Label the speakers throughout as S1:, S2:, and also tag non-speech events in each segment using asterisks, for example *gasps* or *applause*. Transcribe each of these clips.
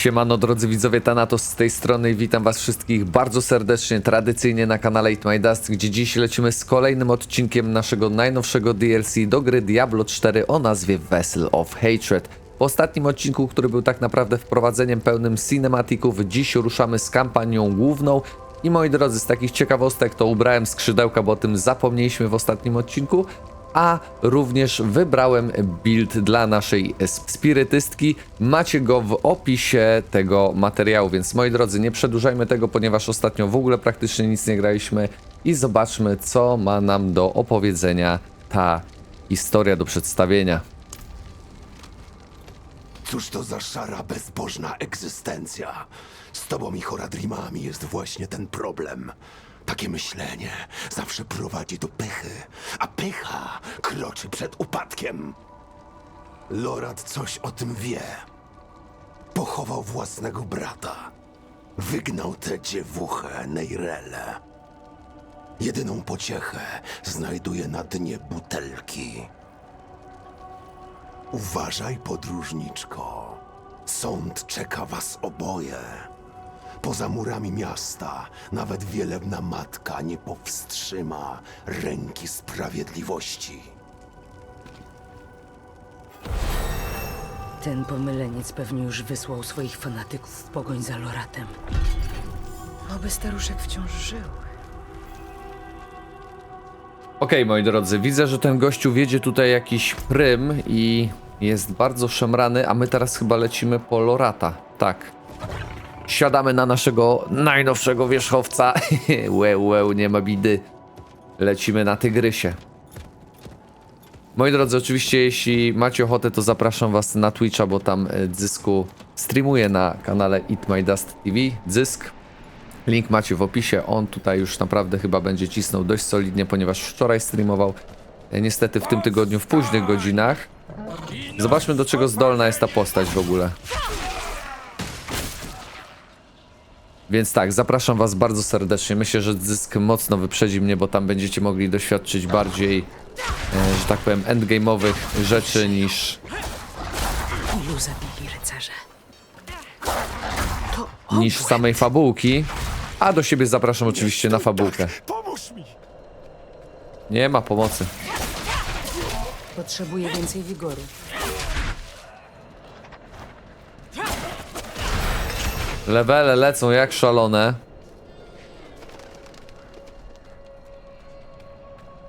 S1: Siemano drodzy widzowie, Thanatos z tej strony. Witam was wszystkich bardzo serdecznie, tradycyjnie na kanale Eat My Dust, gdzie dziś lecimy z kolejnym odcinkiem naszego najnowszego DLC do gry Diablo 4 o nazwie Vessel of Hatred. W ostatnim odcinku, który był tak naprawdę wprowadzeniem pełnym cinematików, dziś ruszamy z kampanią główną. I moi drodzy, z takich ciekawostek to ubrałem skrzydełka, bo o tym zapomnieliśmy w ostatnim odcinku, a również wybrałem build dla naszej spirytystki. Macie go w opisie tego materiału, więc moi drodzy, nie przedłużajmy tego, ponieważ ostatnio w ogóle praktycznie nic nie graliśmy i zobaczmy, co ma nam do opowiedzenia ta historia do przedstawienia.
S2: Cóż to za szara, bezbożna egzystencja? Z tobą i Horadrimami jest właśnie ten problem. Takie myślenie zawsze prowadzi do pychy, a pycha kroczy przed upadkiem. Lorad coś o tym wie. Pochował własnego brata. Wygnał tę dziewuchę Neirele. Jedyną pociechę znajduje na dnie butelki. Uważaj, podróżniczko. Sąd czeka was oboje. Poza murami miasta nawet wielebna matka nie powstrzyma ręki sprawiedliwości.
S3: Ten pomyleniec pewnie już wysłał swoich fanatyków w pogoń za Loratem. Oby staruszek wciąż żył.
S1: Okej, moi drodzy, widzę, że ten gościu wiedzie tutaj jakiś prym i jest bardzo szemrany, a my teraz chyba lecimy po Lorata. Tak. Siadamy na naszego najnowszego wierzchowca. *laughs* łe, łe, nie ma bidy. Lecimy na Tygrysie. Moi drodzy, oczywiście jeśli macie ochotę, to zapraszam was na Twitcha, bo tam e, Dzysku streamuje na kanale Eat My Dust TV. Zysk. Link macie w opisie. On tutaj już naprawdę chyba będzie cisnął dość solidnie, ponieważ wczoraj streamował. e, Niestety w tym tygodniu w późnych godzinach. Zobaczmy do czego zdolna jest ta postać w ogóle. Więc tak, zapraszam was bardzo serdecznie. Myślę, że zysk mocno wyprzedzi mnie, bo tam będziecie mogli doświadczyć bardziej, e, że tak powiem, endgame'owych rzeczy niż,
S3: Ilu zabili rycerze? To
S1: niż samej fabułki. A do siebie zapraszam oczywiście na fabułkę.
S2: Pomóż mi!
S1: Nie ma pomocy.
S3: potrzebuje więcej wigoru.
S1: Levele lecą jak szalone.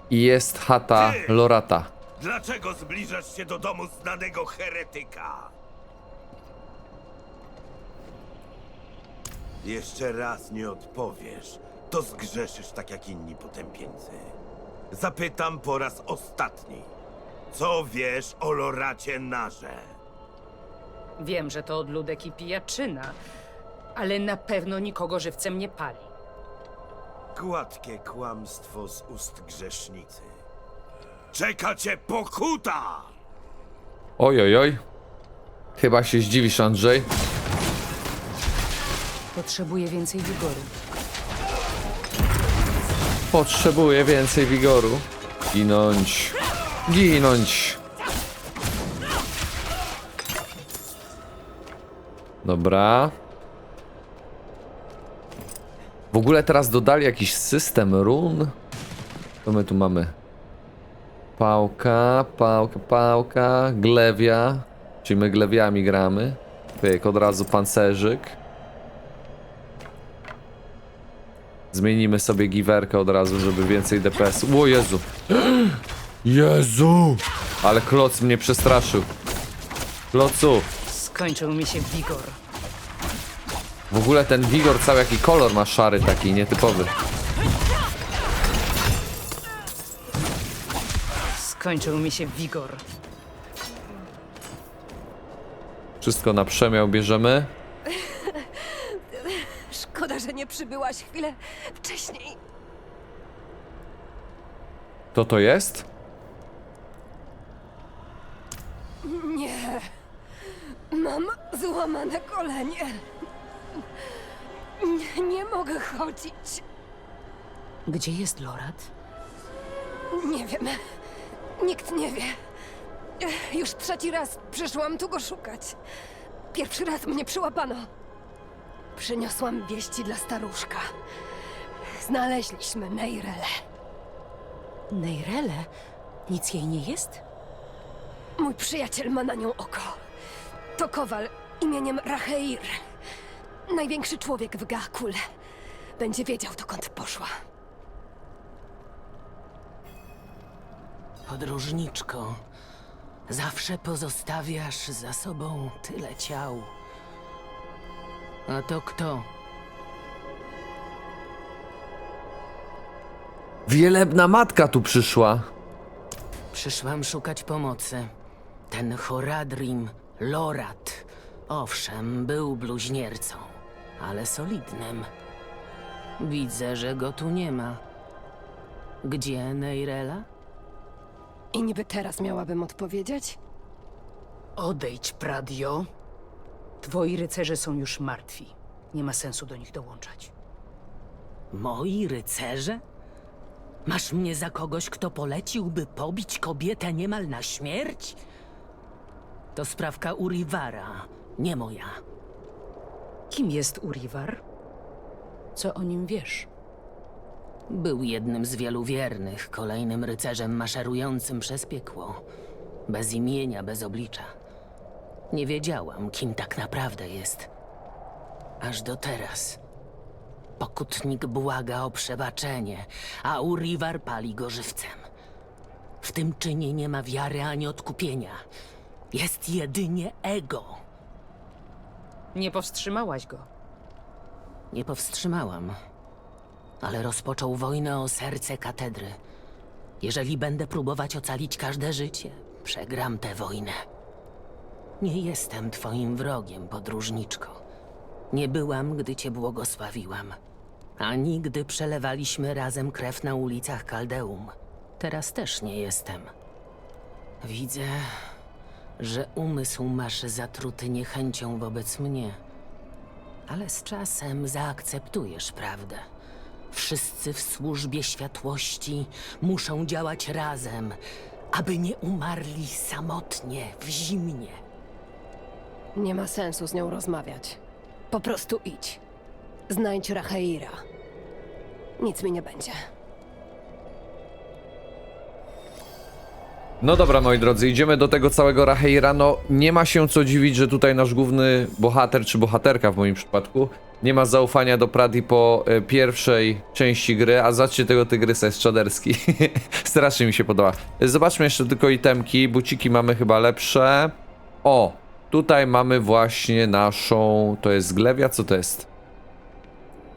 S1: I jest chata Lorata.
S4: Dlaczego zbliżasz się do domu znanego heretyka? Jeszcze raz nie odpowiesz, to zgrzeszysz tak jak inni potępieńcy. Zapytam po raz ostatni. Co wiesz o Loracie Narze?
S3: Wiem, że to odludek i pijaczyna, ale na pewno nikogo żywcem nie pali.
S4: Gładkie kłamstwo z ust grzesznicy. Czeka cię pokuta!
S1: Oj, oj, oj. Chyba się zdziwisz, Andrzej.
S3: Potrzebuje więcej wigoru.
S1: Potrzebuję więcej wigoru. Ginąć. Ginąć. Dobra. W ogóle teraz dodali jakiś system run. To my tu mamy. Pałka, pałka, pałka, glewia. Czyli my glewiami gramy. Pyk, od razu pancerzyk. Zmienimy sobie giwerkę od razu, żeby więcej DPS. O Jezu! *gasps* Jezu! Ale kloc mnie przestraszył. Klocu!
S3: Skończył mi się wigor.
S1: W ogóle ten wigor cały jaki kolor ma szary taki, nietypowy.
S3: Skończył mi się wigor.
S1: Wszystko na przemiał bierzemy. *laughs*
S5: Szkoda, że nie przybyłaś chwilę wcześniej.
S1: To to jest?
S5: Nie. Mam złamane kolenie. Nie, nie mogę chodzić.
S3: Gdzie jest Lorat?
S5: Nie wiem. Nikt nie wie. Już trzeci raz przyszłam tu go szukać. Pierwszy raz mnie przyłapano. Przyniosłam wieści dla staruszka. Znaleźliśmy Neirele.
S3: Neirele? Nic jej nie jest?
S5: Mój przyjaciel ma na nią oko. To kowal imieniem Racheir. Największy człowiek w Gakul. Będzie wiedział, dokąd poszła.
S6: Podróżniczko, zawsze pozostawiasz za sobą tyle ciał. A to kto?
S1: Wielebna matka tu przyszła.
S6: Przyszłam szukać pomocy. Ten Horadrim, Lorat, owszem, był bluźniercą, ale solidnym. Widzę, że go tu nie ma. Gdzie Neirela?
S5: I niby teraz miałabym odpowiedzieć?
S3: Odejdź, Pradio. Twoi rycerze są już martwi. Nie ma sensu do nich dołączać.
S6: Moi rycerze? Masz mnie za kogoś, kto poleciłby pobić kobietę niemal na śmierć? To sprawka Urivara, nie moja.
S3: Kim jest Urivar? Co o nim wiesz?
S6: Był jednym z wielu wiernych, kolejnym rycerzem maszerującym przez piekło. Bez imienia, bez oblicza. Nie wiedziałam, kim tak naprawdę jest. Aż do teraz. Pokutnik błaga o przebaczenie, a Urivar pali go żywcem. W tym czynie nie ma wiary ani odkupienia. Jest jedynie ego.
S3: Nie powstrzymałaś go.
S6: Nie powstrzymałam, ale rozpoczął wojnę o serce katedry. Jeżeli będę próbować ocalić każde życie, przegram tę wojnę. Nie jestem twoim wrogiem, podróżniczko. Nie byłam, gdy cię błogosławiłam. Ani gdy przelewaliśmy razem krew na ulicach Kaldeum. Teraz też nie jestem. Widzę, że umysł masz zatruty niechęcią wobec mnie. Ale z czasem zaakceptujesz prawdę. Wszyscy w służbie światłości muszą działać razem, aby nie umarli samotnie w zimnie.
S5: Nie ma sensu z nią rozmawiać. Po prostu idź. Znajdź Racheira. Nic mi nie będzie.
S1: No dobra, moi drodzy, idziemy do tego całego Raheira. No, nie ma się co dziwić, że tutaj nasz główny bohater, czy bohaterka w moim przypadku, nie ma zaufania do Pradi po e, pierwszej części gry, a zobaczcie tego tygrysa, jest czaderski. *laughs* Strasznie mi się podoba. Zobaczmy jeszcze tylko itemki, buciki mamy chyba lepsze. O, tutaj mamy właśnie naszą, to jest glewia, co to jest?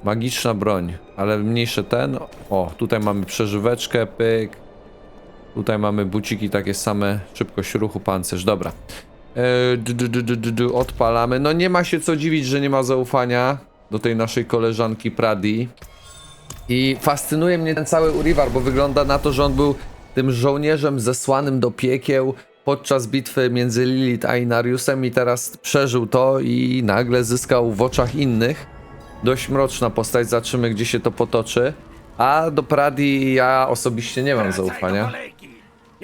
S1: Magiczna broń, ale mniejsze ten. O, tutaj mamy przeżyweczkę, pyk. Tutaj mamy buciki takie same, szybkość ruchu, pancerz, dobra. Du, odpalamy. No nie ma się co dziwić, że nie ma zaufania do tej naszej koleżanki Pradi. I fascynuje mnie ten cały Urivar, bo wygląda na to, że on był tym żołnierzem zesłanym do piekieł podczas bitwy między Lilith a Inariusem i teraz przeżył to i nagle zyskał w oczach innych. Dość mroczna postać, zobaczymy gdzie się to potoczy. A do Pradi ja osobiście nie mam zaufania.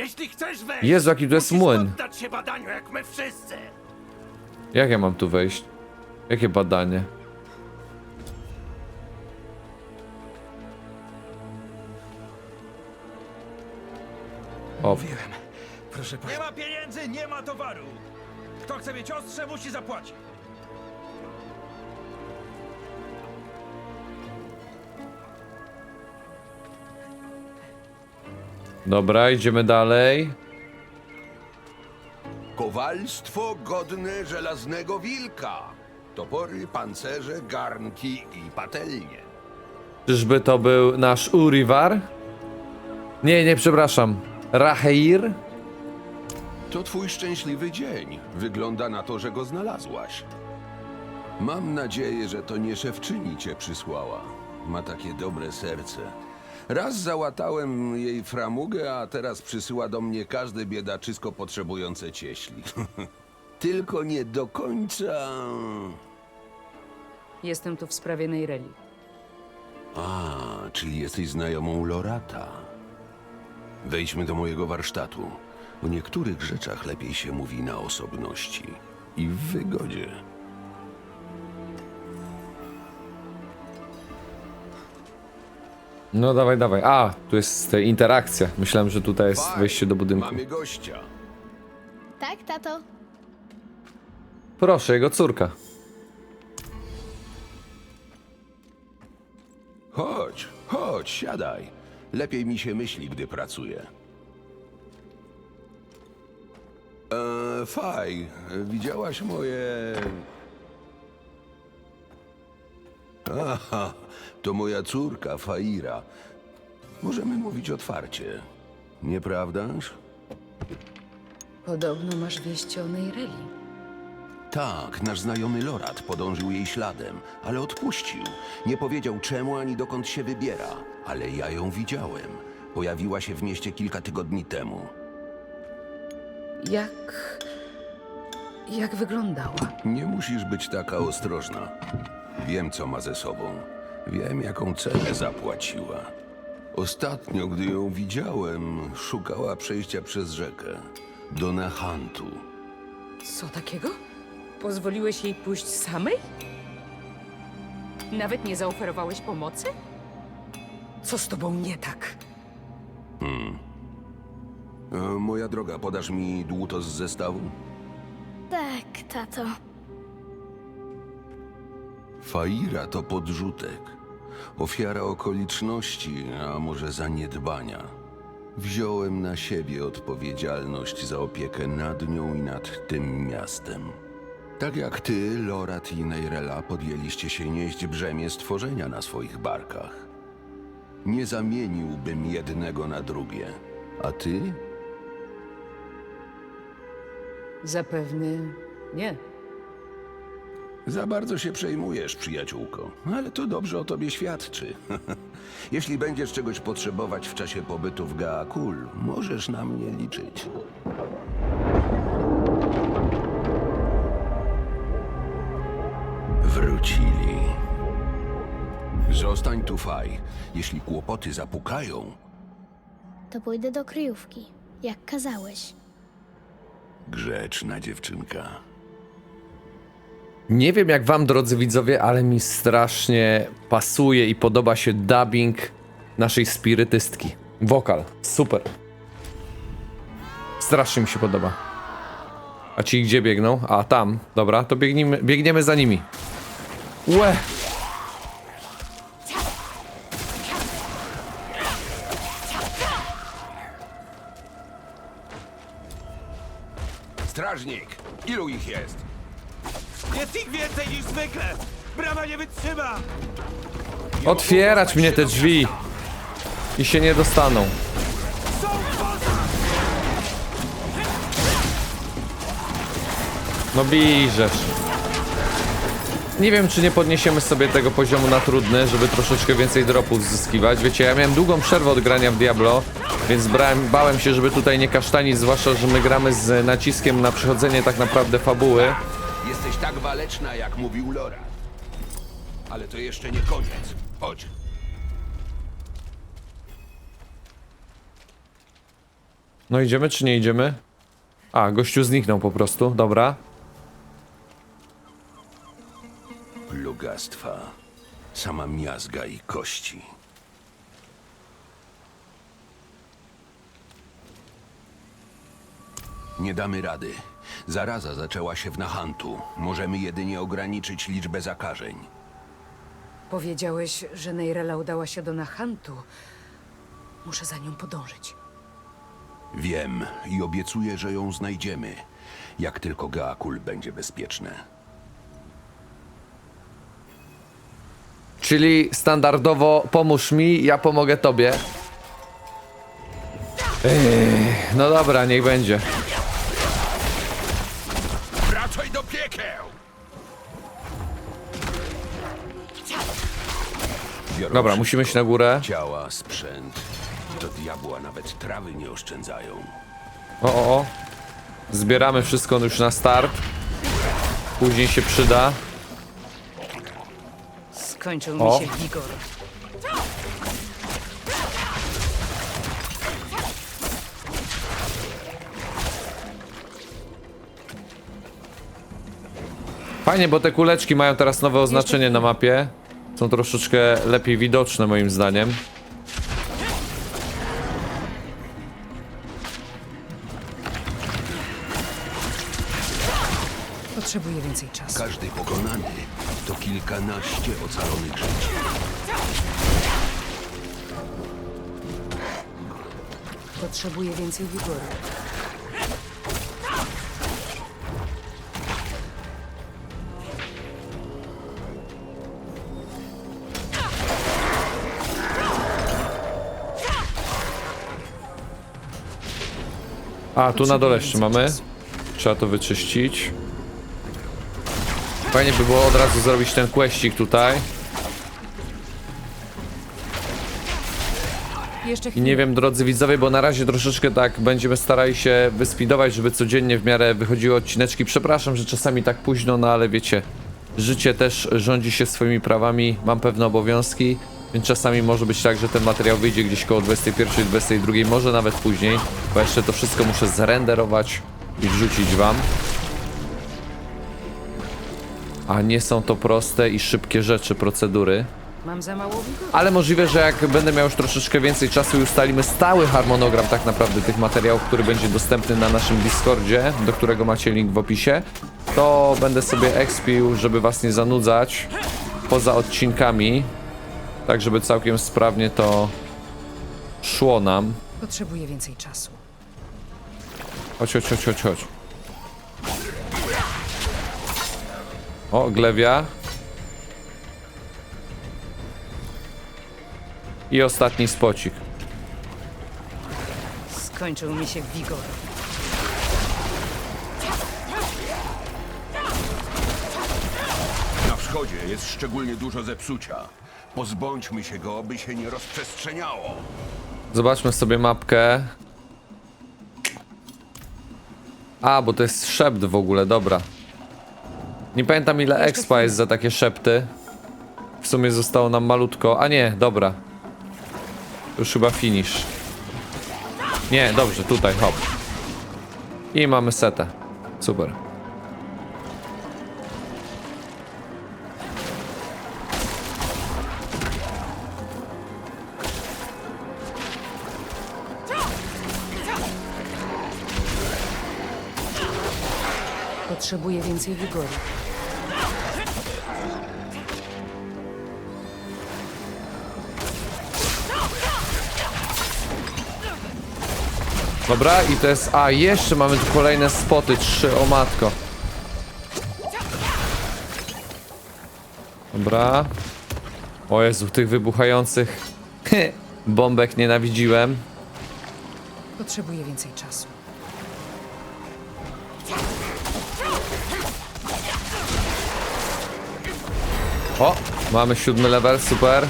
S4: Jeśli chcesz wejść,
S1: Jezu, jaki tu jest
S4: musisz
S1: młyn.
S4: poddać się badaniu, jak my wszyscy.
S1: Jak ja mam tu wejść? Jakie badanie? O,
S7: Proszę pana.
S8: Nie ma pieniędzy, nie ma towaru. Kto chce mieć ostrze, musi zapłacić.
S1: Dobra, idziemy dalej.
S9: Kowalstwo godne żelaznego wilka. Topory, pancerze, garnki i patelnie.
S1: Czyżby to był nasz Urivar? Nie, nie, przepraszam. Raheir?
S9: To twój szczęśliwy dzień. Wygląda na to, że go znalazłaś. Mam nadzieję, że to nie szewczyni cię przysłała. Ma takie dobre serce. Raz załatałem jej framugę, a teraz przysyła do mnie każde biedaczysko potrzebujące cieśli. *laughs* Tylko nie do końca.
S3: Jestem tu w sprawie Neireli.
S9: A, czyli jesteś znajomą Lorata. Wejdźmy do mojego warsztatu. O niektórych rzeczach lepiej się mówi na osobności. i w wygodzie.
S1: No dawaj, dawaj. A, tu jest ta interakcja. Myślałem, że tutaj jest wejście do budynku.
S9: Mamy gościa.
S7: Tak, tato?
S1: Proszę, jego córka.
S9: Chodź, chodź, siadaj. Lepiej mi się myśli, gdy pracuję. Eee, Faj, widziałaś moje... Aha, to moja córka, Faira. Możemy mówić otwarcie. Nieprawdaż?
S3: Podobno masz wieści o Neireli.
S9: Tak, nasz znajomy Lorat podążył jej śladem, ale odpuścił. Nie powiedział czemu ani dokąd się wybiera, ale ja ją widziałem. Pojawiła się w mieście kilka tygodni temu.
S3: Jak... jak wyglądała?
S9: Nie musisz być taka ostrożna. Wiem, co ma ze sobą. Wiem, jaką cenę zapłaciła. Ostatnio, gdy ją widziałem, szukała przejścia przez rzekę. Do Nahantu.
S3: Co takiego? Pozwoliłeś jej pójść samej? Nawet nie zaoferowałeś pomocy? Co z tobą nie tak?
S9: E, moja droga, podasz mi dłuto z zestawu?
S7: Tak, tato.
S9: Faira to podrzutek. Ofiara okoliczności, a może zaniedbania. Wziąłem na siebie odpowiedzialność za opiekę nad nią i nad tym miastem. Tak jak ty, Lorat i Neirela podjęliście się nieść brzemię stworzenia na swoich barkach. Nie zamieniłbym jednego na drugie. A ty?
S3: Zapewne nie.
S9: Za bardzo się przejmujesz, przyjaciółko, ale to dobrze o tobie świadczy. *laughs* Jeśli będziesz czegoś potrzebować w czasie pobytu w Gaakul, możesz na mnie liczyć. Wrócili. Zostań tu, Faj. Jeśli kłopoty zapukają,
S7: To pójdę do kryjówki, jak kazałeś.
S9: grzeczna dziewczynka.
S1: Nie wiem jak wam, drodzy widzowie, ale mi strasznie pasuje i podoba się dubbing naszej spirytystki. Wokal, super. Strasznie mi się podoba. A ci gdzie biegną? A tam, dobra, to biegniemy, biegniemy za nimi. Łe!
S9: Strażnik, ilu ich jest?
S8: Więcej niż zwykle! Brama nie wytrzyma!
S1: Otwierać mnie te drzwi! I się nie dostaną.
S8: Są poza!
S1: No bijesz. Nie wiem, czy nie podniesiemy sobie tego poziomu na trudny, żeby troszeczkę więcej dropów zyskiwać. Wiecie, ja miałem długą przerwę od grania w Diablo, więc brałem, bałem się, żeby tutaj nie kasztanić, zwłaszcza, że my gramy z naciskiem na przechodzenie tak naprawdę fabuły.
S9: Jesteś tak waleczna, jak mówił Lora. Ale to jeszcze nie koniec. Chodź.
S1: No idziemy, czy nie idziemy? A, gościu zniknął po prostu, dobra.
S9: Plugastwa. Sama miazga i kości. Nie damy rady. Zaraza zaczęła się w Nahantu. Możemy jedynie ograniczyć liczbę zakażeń.
S3: Powiedziałeś, że Neirela udała się do Nahantu. Muszę za nią podążyć.
S9: Wiem i obiecuję, że ją znajdziemy, jak tylko Gaakul będzie bezpieczne.
S1: Czyli standardowo pomóż mi, ja pomogę tobie. Ej, no dobra, niech będzie. Dobra, musimy iść na górę.
S9: Ciała, sprzęt. Do diabła nawet trawy nie oszczędzają.
S1: O, o, o. Zbieramy wszystko już na start. Później się przyda.
S3: Skończył
S1: O.
S3: mi się wigor.
S1: Fajnie, bo te kuleczki mają teraz nowe oznaczenie na mapie. Są troszeczkę lepiej widoczne moim zdaniem.
S3: Potrzebuję więcej czasu.
S9: Każdy pokonany to kilkanaście ocalonych żyć.
S3: Potrzebuję więcej wigoru.
S1: A, tu na dole jeszcze mamy. Trzeba to wyczyścić. Fajnie by było od razu zrobić ten questik tutaj. I nie wiem, drodzy widzowie, bo na razie troszeczkę tak będziemy starali się wyspidować, żeby codziennie w miarę wychodziły odcineczki. Przepraszam, że czasami tak późno, no ale wiecie, życie też rządzi się swoimi prawami, mam pewne obowiązki, więc czasami może być tak, że ten materiał wyjdzie gdzieś koło 21, 22, może nawet później, bo jeszcze to wszystko muszę zrenderować i wrzucić wam. A nie są to proste i szybkie rzeczy, procedury.
S3: Mam za mało wigoru.
S1: Ale możliwe, że jak będę miał już troszeczkę więcej czasu i ustalimy stały harmonogram tak naprawdę tych materiałów, który będzie dostępny na naszym Discordzie, do którego macie link w opisie, to będę sobie expił, żeby was nie zanudzać poza odcinkami, tak żeby całkiem sprawnie to szło nam.
S3: Potrzebuję więcej czasu.
S1: Chodź, chodź, chodź, chodź, chodź. O, glewia. I ostatni spocik.
S3: Skończył mi się wigor.
S9: Na wschodzie jest szczególnie dużo zepsucia. Pozbądźmy się go, by się nie rozprzestrzeniało.
S1: Zobaczmy sobie mapkę. A, bo to jest szept w ogóle, dobra. Nie pamiętam ile expa jest za takie szepty. W sumie zostało nam malutko. A nie, dobra. Już chyba finish. Nie, dobrze, tutaj, hop. I mamy setę. Super.
S3: Potrzebuję więcej wigoru.
S1: Dobra, i to jest... A, jeszcze mamy tu kolejne spoty. Trzy, o matko. Dobra. O Jezu, tych wybuchających *laughs* bombek nienawidziłem.
S3: Potrzebuję więcej czasu.
S1: O, mamy siódmy level, super.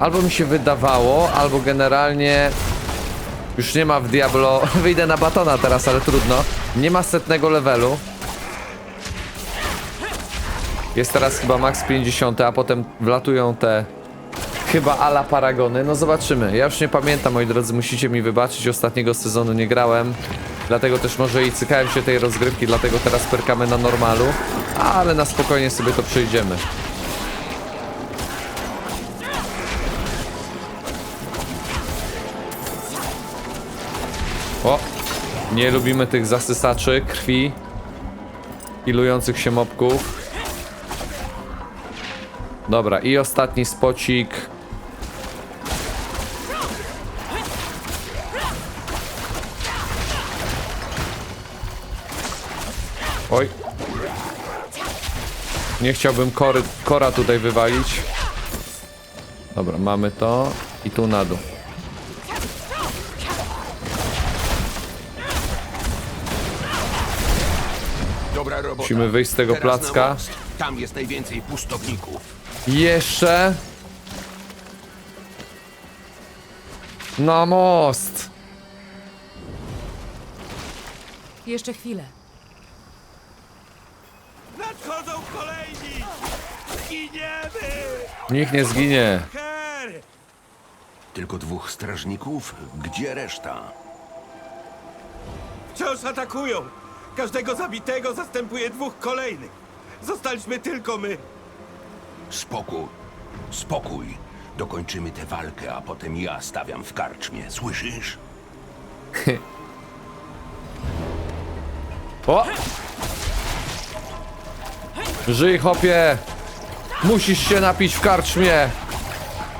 S1: Albo mi się wydawało, albo generalnie już nie ma w Diablo. *laughs* Wyjdę na batona teraz, ale trudno. Nie ma setnego levelu. Jest teraz chyba max 50, a potem wlatują te chyba ala paragony. No zobaczymy. Ja już nie pamiętam, moi drodzy, musicie mi wybaczyć. Ostatniego sezonu nie grałem. Dlatego też może i cykałem się tej rozgrywki, dlatego teraz perkamy na normalu. Ale na spokojnie sobie to przejdziemy. O! Nie lubimy tych zasysaczy krwi. Ilujących się mobków. Dobra, i ostatni spocik. Nie chciałbym kory, kora tutaj wywalić. Dobra, mamy to. I tu na dół.
S9: Dobra robota.
S1: Musimy wyjść z tego
S9: Teraz na
S1: placka.
S9: most. Tam jest najwięcej pustowników.
S1: Jeszcze. Na most.
S3: Jeszcze chwilę.
S8: Zginiemy!
S1: Nikt nie zginie.
S8: Her!
S9: Tylko dwóch strażników? Gdzie reszta?
S8: Wciąż atakują! Każdego zabitego zastępuje dwóch kolejnych. Zostaliśmy tylko my.
S9: Spokój. Spokój. Dokończymy tę walkę, a potem ja stawiam w karczmie. Słyszysz? *laughs*
S1: O! Żyj, hopie! Musisz się napić w karczmie!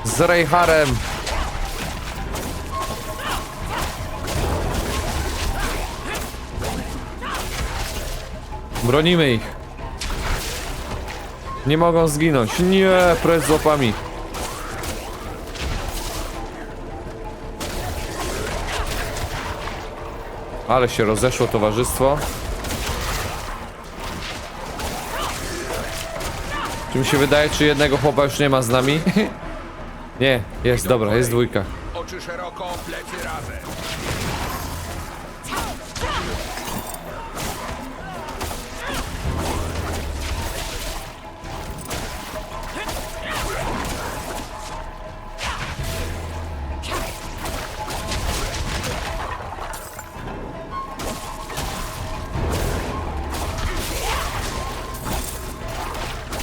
S1: Z Rejharem! Bronimy ich. Nie mogą zginąć. Nie, precz z. Ale się rozeszło towarzystwo. Czy mi się wydaje, czy jednego chłopa już nie ma z nami? *laughs* nie, jest, dobra, jest dwójka.
S9: Oczy szeroko, plecy razem.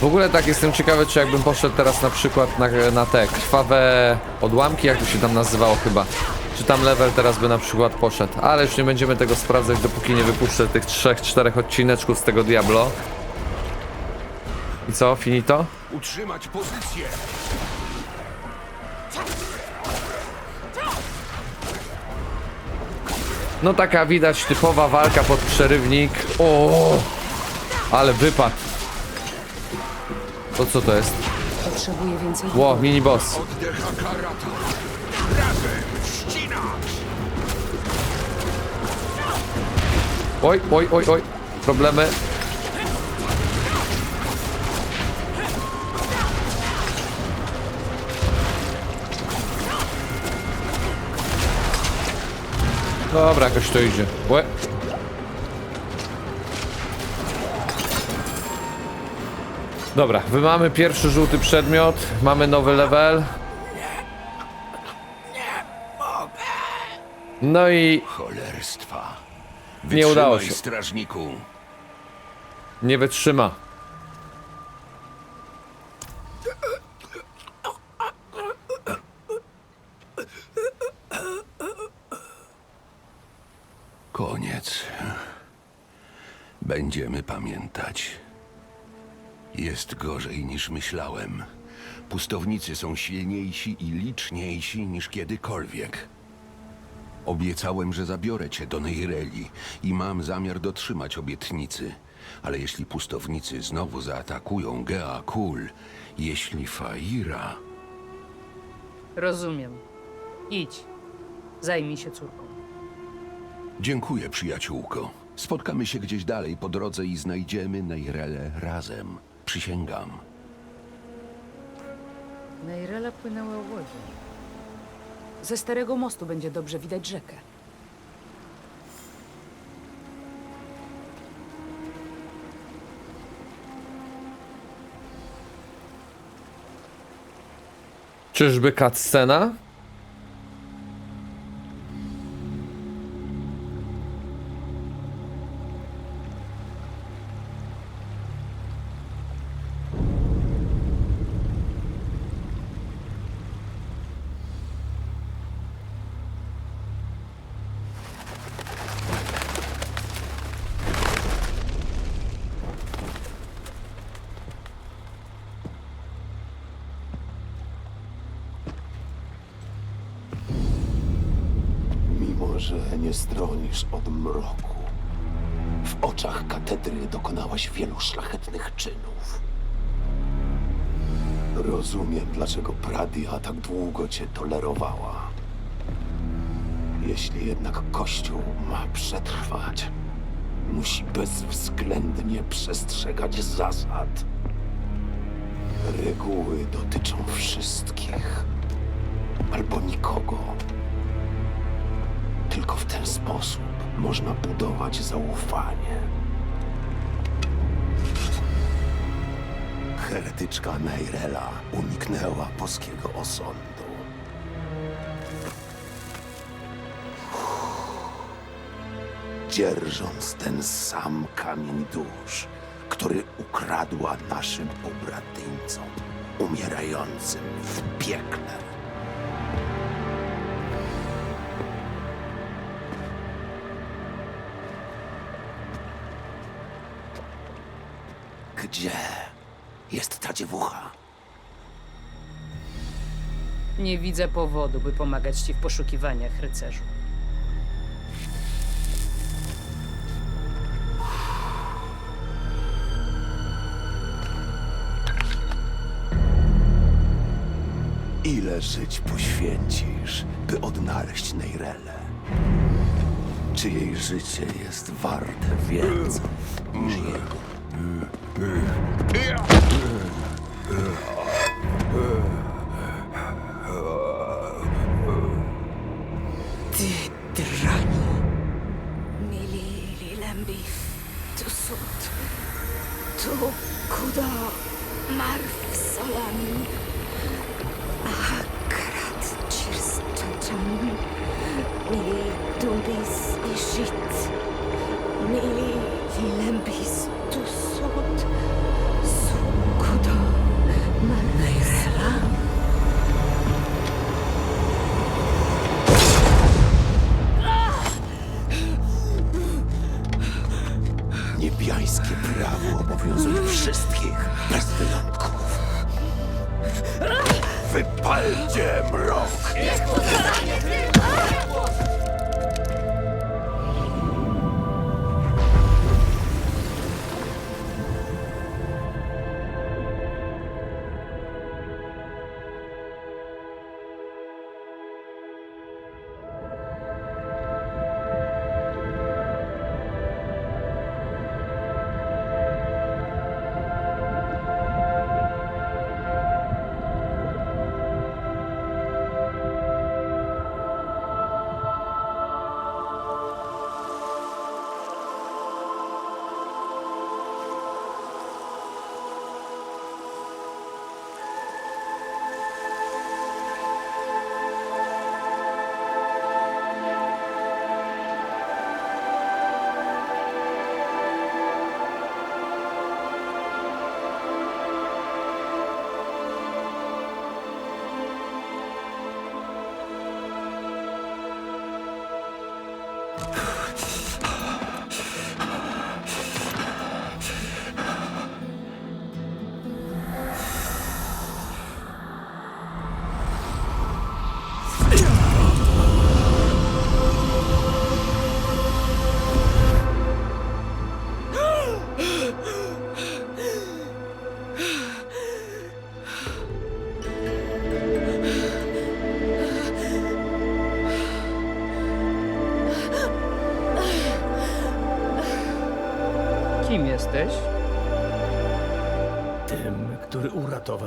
S1: W ogóle tak jestem ciekawy, czy jakbym poszedł teraz na przykład na, na te krwawe odłamki, jak to się tam nazywało chyba. Czy tam level teraz by na przykład poszedł. Ale już nie będziemy tego sprawdzać, dopóki nie wypuszczę tych trzech, czterech odcineczków z tego Diablo. I co, finito?
S9: Utrzymać pozycję.
S1: No taka widać typowa walka pod przerywnik. O, ale wypad. To co to jest?
S3: Potrzebuję więcej
S1: Ło, mini boss.
S9: Oddecha karata. Razem ścinać.
S1: Oj, oj, oj, oj. Problemy. Dobra, jakoś to idzie. Łe. Dobra, wy mamy pierwszy żółty przedmiot, mamy nowy level. No i
S9: Cholerstwa.
S1: Nie udało się.
S9: strażniku.
S1: nie wytrzyma.
S9: Koniec. Będziemy pamiętać. Jest gorzej niż myślałem. Pustownicy są silniejsi i liczniejsi niż kiedykolwiek. Obiecałem, że zabiorę cię do Neireli i mam zamiar dotrzymać obietnicy. Ale jeśli pustownicy znowu zaatakują Gea Kul, jeśli Faira...
S3: Rozumiem. Idź. Zajmij się córką.
S9: Dziękuję, przyjaciółko. Spotkamy się gdzieś dalej po drodze i znajdziemy Neirelę razem. Przysięgam.
S3: Neirela płynęła łodzią. Ze starego mostu będzie dobrze widać rzekę.
S1: Czyżby cutscena?
S9: Że nie stronisz od mroku, w oczach katedry dokonałaś wielu szlachetnych czynów. Rozumiem, dlaczego Pradia tak długo cię tolerowała. Jeśli jednak Kościół ma przetrwać, musi bezwzględnie przestrzegać zasad. Reguły dotyczą wszystkich, albo nikogo. Tylko w ten sposób można budować zaufanie. Heretyczka Neirela uniknęła boskiego osądu.
S2: Dzierżąc ten sam kamień dusz, który ukradła naszym pobratymcom umierającym w piekle. Gdzie jest ta dziewucha?
S3: Nie widzę powodu, by pomagać ci w poszukiwaniach, rycerzu.
S2: Ile żyć poświęcisz, by odnaleźć Neirelę? Czy jej życie jest warte więcej niż jego?
S3: Ti terranno.
S10: Mili rilembi. Tusut. Tu kuda. Marf salan. Ahakrat çirstacam. Mili dumbis işit. Mili
S11: rilembi.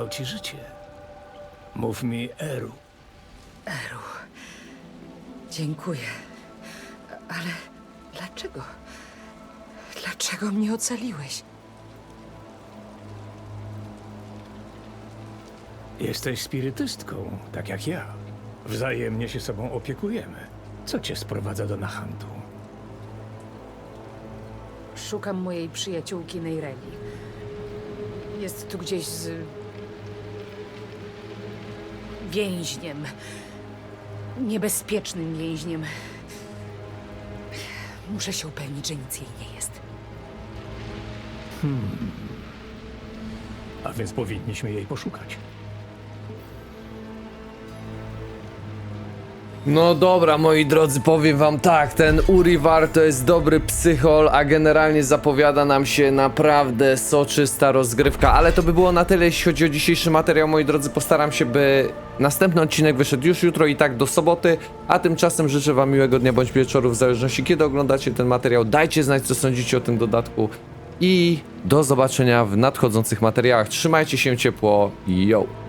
S11: Uratował ci życie. Mów mi, Eru.
S3: Dziękuję. Ale dlaczego? Dlaczego mnie ocaliłeś?
S11: Jesteś spirytystką, tak jak ja. Wzajemnie się sobą opiekujemy. Co cię sprowadza do Nachantu?
S3: Szukam mojej przyjaciółki Neireli. Jest tu gdzieś z. więźniem. Niebezpiecznym więźniem. Muszę się upewnić, że nic jej nie jest.
S11: A więc powinniśmy jej poszukać.
S1: No dobra, moi drodzy, powiem wam tak, ten Urivar to jest dobry psychol, a generalnie zapowiada nam się naprawdę soczysta rozgrywka, ale to by było na tyle, jeśli chodzi o dzisiejszy materiał, moi drodzy, postaram się, by następny odcinek wyszedł już jutro i tak do soboty, a tymczasem życzę wam miłego dnia bądź wieczoru, w zależności kiedy oglądacie ten materiał, dajcie znać, co sądzicie o tym dodatku. I do zobaczenia w nadchodzących materiałach, trzymajcie się ciepło, yo!